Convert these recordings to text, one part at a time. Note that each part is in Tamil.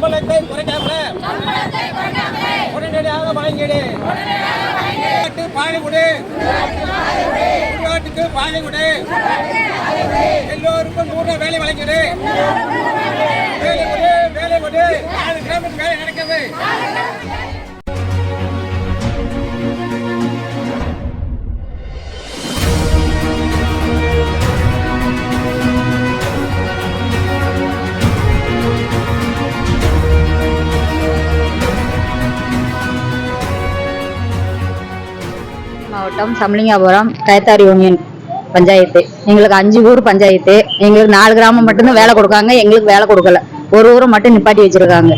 சம்பளத்தை குறைக்காமலே. உடனடியாக வழங்கிடு. பாலிவுடு. உள்நாட்டுக்கு பாலிவுடு. எல்லோருக்கும் நூறு வேலை வழங்கிடு. வேலை கொடு வேலை கொடு. நாலு கிலோமீட்டர் வேலை நடக்குது. மாவட்டம் சமலிங்காபுரம் கயத்தார் யூனியன் பஞ்சாயத்து. எங்களுக்கு அஞ்சு ஊர் பஞ்சாயத்து. எங்களுக்கு நாலு கிராமம் மட்டும்தான் வேலை கொடுக்காங்க. எங்களுக்கு வேலை கொடுக்கல. ஒரு ஊரை மட்டும் நிப்பாட்டி வச்சிருக்காங்க.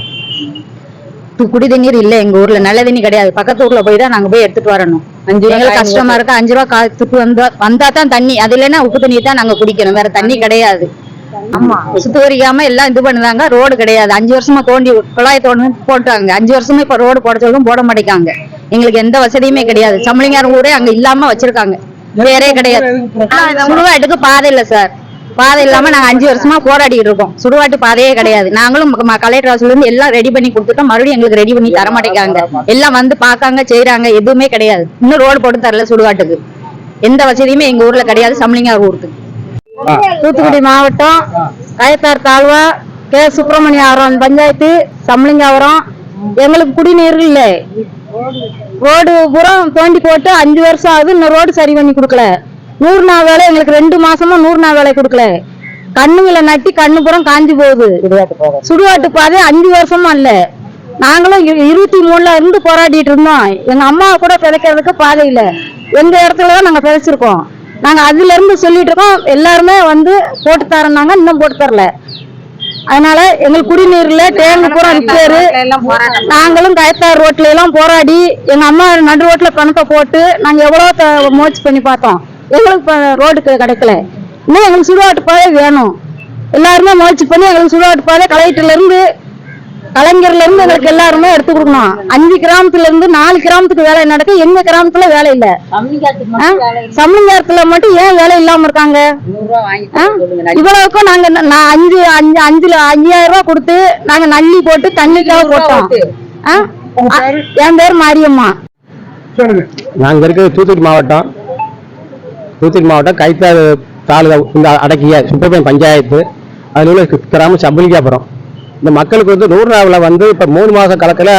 குடி தண்ணீர் இல்ல எங்க ஊர்ல. நல்ல தண்ணி கிடையாது. பக்கத்து ஊர்ல போய் தான் நாங்க போய் எடுத்துட்டு வரணும். எங்களுக்கு கஷ்டமா இருக்கு. அஞ்சு ரூபா காத்துட்டு வந்தா வந்தா தான் தண்ணி. அது இல்லைன்னா உப்பு தண்ணி தான் நாங்க குடிக்கணும். வேற தண்ணி கிடையாது. ஆமா. சுத்தகரிக்காம எல்லாம் இது பண்ணுதாங்க. ரோடு கிடையாது. அஞ்சு வருஷமா தோண்டி குழாய் தோண்டி போட்டாங்க அஞ்சு வருஷமா இப்ப ரோடு போட சொல்லும் போட மாட்டேங்காங்க. எங்களுக்கு எந்த வசதியுமே கிடையாது. சம்பளிங்கார ஊரே அங்க இல்லாம வச்சிருக்காங்க. வேறே கிடையாது. சுடுகாட்டுக்கு பாதை இல்ல சார். பாதை இல்லாம நாங்க அஞ்சு வருஷமா போராடிட்டு இருக்கோம். சுடுகாட்டு பாதையே கிடையாது. நாங்களும் கலெக்டர் ஆஃபீஸ்ல இருந்து எல்லாம் ரெடி பண்ணி கொடுத்துட்டோம். மறுபடியும் எங்களுக்கு ரெடி பண்ணி தர மாட்டேங்காங்க எல்லாம் வந்து பாக்காங்க செய்யறாங்க எதுவுமே கிடையாது. இன்னும் ரோடு போட்டு தரல சுடுகாட்டுக்கு. எந்த வசதியுமே எங்க ஊர்ல கிடையாது சம்பளிங்கார் ஊருக்கு. தூத்துக்குடி மாவட்டம் கயத்தார் தாழ்வா கே. சுப்பிரமணியாபுரம் பஞ்சாயத்து சமலிங்காபுரம் எங்களுக்கு குடிநீர் இல்லை. ரோடு புறம் தோண்டி போட்டு அஞ்சு வருஷம் ஆகுது இன்னும் ரோடு சரி பண்ணி கொடுக்கல. நூறு நாள் வேலை எங்களுக்கு ரெண்டு மாசமா நூறு நாள் வேலை கொடுக்கல. கண்ணுங்களை நட்டி கண்ணு புறம் காஞ்சி போகுது. சுடுகாட்டு பாதை. அஞ்சு வருஷமா இல்ல நாங்களும் இரு- இருபத்தி மூணுல இருந்து போராடிட்டு இருந்தோம். எங்க அம்மா கூட பிழைக்கிறதுக்கு பாதை இல்ல. எங்க இடத்துல தான் நாங்க பிழைச்சிருக்கோம். நாங்க அதுல இருந்து சொல்லிட்டு இருக்கோம் எல்லாருமே வந்து போட்டு தரேன்னாங்க இன்னும் போட்டு தரல. அதனால எங்களுக்கு குடிநீர்ல டேங்கு பூரா ரிப்பேரு நாங்களும் கயத்தார் ரோட்ல எல்லாம் போராடி எங்க அம்மா நடு ரோட்ல பணத்தை போட்டு நாங்க எவ்வளவு முயற்சி பண்ணி பார்த்தோம். எங்களுக்கு ரோடு கிடைக்கல. இன்னும் எங்களுக்கு சுடுகாட்டு பாதை வேணும். எல்லாருமே முயற்சி பண்ணி எங்களுக்கு சுடுகாட்டு பாதை கலெக்டர்ல இருந்து கலைஞர்ல இருந்து எங்களுக்கு எல்லாருமே எடுத்து கொடுக்கணும். அஞ்சு கிராமத்துல இருந்து நாலு கிராமத்துக்கு வேலை நடக்கு. எங்க கிராமத்துல வேலை இல்ல. ஆ? சமலிங்காரத்துல மட்டும் ஏன் வேலை இல்லாம இருக்காங்க? ஆ? இவ்வளவுக்கும் நாங்க அஞ்சு அஞ்சு அஞ்சுல அஞ்சாயிரம் ரூபாய் கொடுத்து நாங்க நள்ளி போட்டு தண்ணிக்காக போட்டோம். என் பேர் மாரியம்மா. நாங்கள் இருக்கிறது தூத்துக்குடி மாவட்டம். தூத்துக்குடி மாவட்டம் கைத்தாறு தாலுகா இந்த அடக்கிய சுப்பிரமணியம் பஞ்சாயத்து. அதில் உள்ள கிராமம் சம்பளிக்காப்புறம் இந்த மக்களுக்கு வந்து நூறுநாவில் வந்து இப்போ மூணு மாதம் காலத்தில்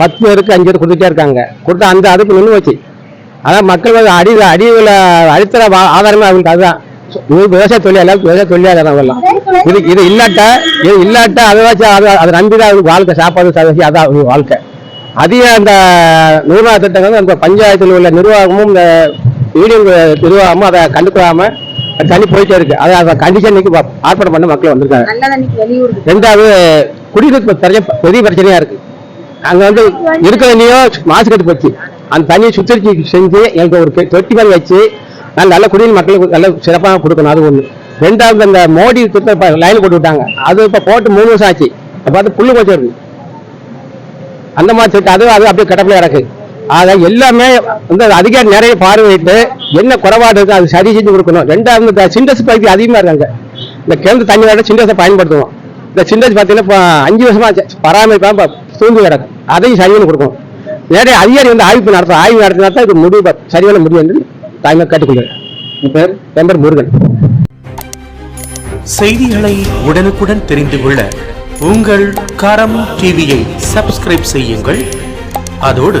பத்து பேருக்கு அஞ்சு பேர் கொடுத்துட்டே இருக்காங்க. கொடுத்தா அந்த அதுக்கு நின்று வச்சு அதான் மக்கள் வந்து அடி அடியில் அடித்தர ஆதாரமே அவங்களுக்கு அதுதான். இது விவசாய தொழிலாளர் விவசாய தொழிலாளர் அவங்கெல்லாம் இது இது இல்லாட்ட இது இல்லாட்ட அதை வச்சு அது அதை நம்பி தான் அவங்களுக்கு வாழ்க்கை சாப்பாடு சதவீச அதான் அவங்க வாழ்க்கை. அதிக அந்த நூறுநாள் திட்டங்கள் வந்து அந்த பஞ்சாயத்தில் உள்ள நிர்வாகமும் இந்த வீடியோ நிர்வாகமும் அதை கண்டுக்கொள்ளாமல் தண்ணி போயிட்டே இருக்கு. அதை அதை கண்டிஷனுக்கு ஆர்ப்பாட்டம் பண்ண மக்கள் வந்திருக்காங்க. ரெண்டாவது குடிநீர் பிரச்சனை பெரிய பிரச்சனையா இருக்கு. அங்க வந்து இருக்கிற தண்ணியோ மாசு கட்டு போச்சு. அந்த தண்ணியை சுத்திகரிச்சு செஞ்சு எங்களுக்கு ஒரு தொட்டி மாதிரி வச்சு நல்ல நல்ல குடிநீர் மக்களுக்கு நல்ல சிறப்பாக கொடுக்கணும். அது ஒண்ணு. ரெண்டாவது அந்த மோடி திட்டம் இப்ப லைன் போட்டு விட்டாங்க. அது இப்ப போட்டு மூணு வருஷம் ஆச்சு. அப்ப பார்த்து புல்லு கொஞ்சம் இருக்கு அந்த மாதிரி திட்டம் அது அது அப்படியே கிடப்பில் கிடக்கு ஆக எல்லாமே வந்து அதிகாரி நிறைய பார்வையிட்டு என்ன குறைபாடு இருக்கு அது சரி செஞ்சு கொடுக்கணும். ரெண்டாவது இந்த சிண்டஸ் பகுதி அதிகமா இருக்காங்க. இந்த கிணறு தண்ணி சிண்டஸை பயன்படுத்துவோம் இந்த சிண்டஸ் பார்த்தீங்கன்னா அஞ்சு வருஷமா ஆச்சு. தூங்கி கிடக்கு. அதையும் சரி பண்ணி கொடுக்கணும். நிறைய அதிகாரி வந்து ஆய்வு நடத்தும் ஆய்வு நடத்தினா தான் இது முடிவு சரியான முடிவு என்று தாய்மை கேட்டுக்கொள்கிறேன். என் பேர்? என் பேர் முருகன். செய்திகளை உடனுக்குடன் தெரிந்து கொள்ள உங்கள் கரம் டிவியை சப்ஸ்கிரைப் செய்யுங்கள். அதோடு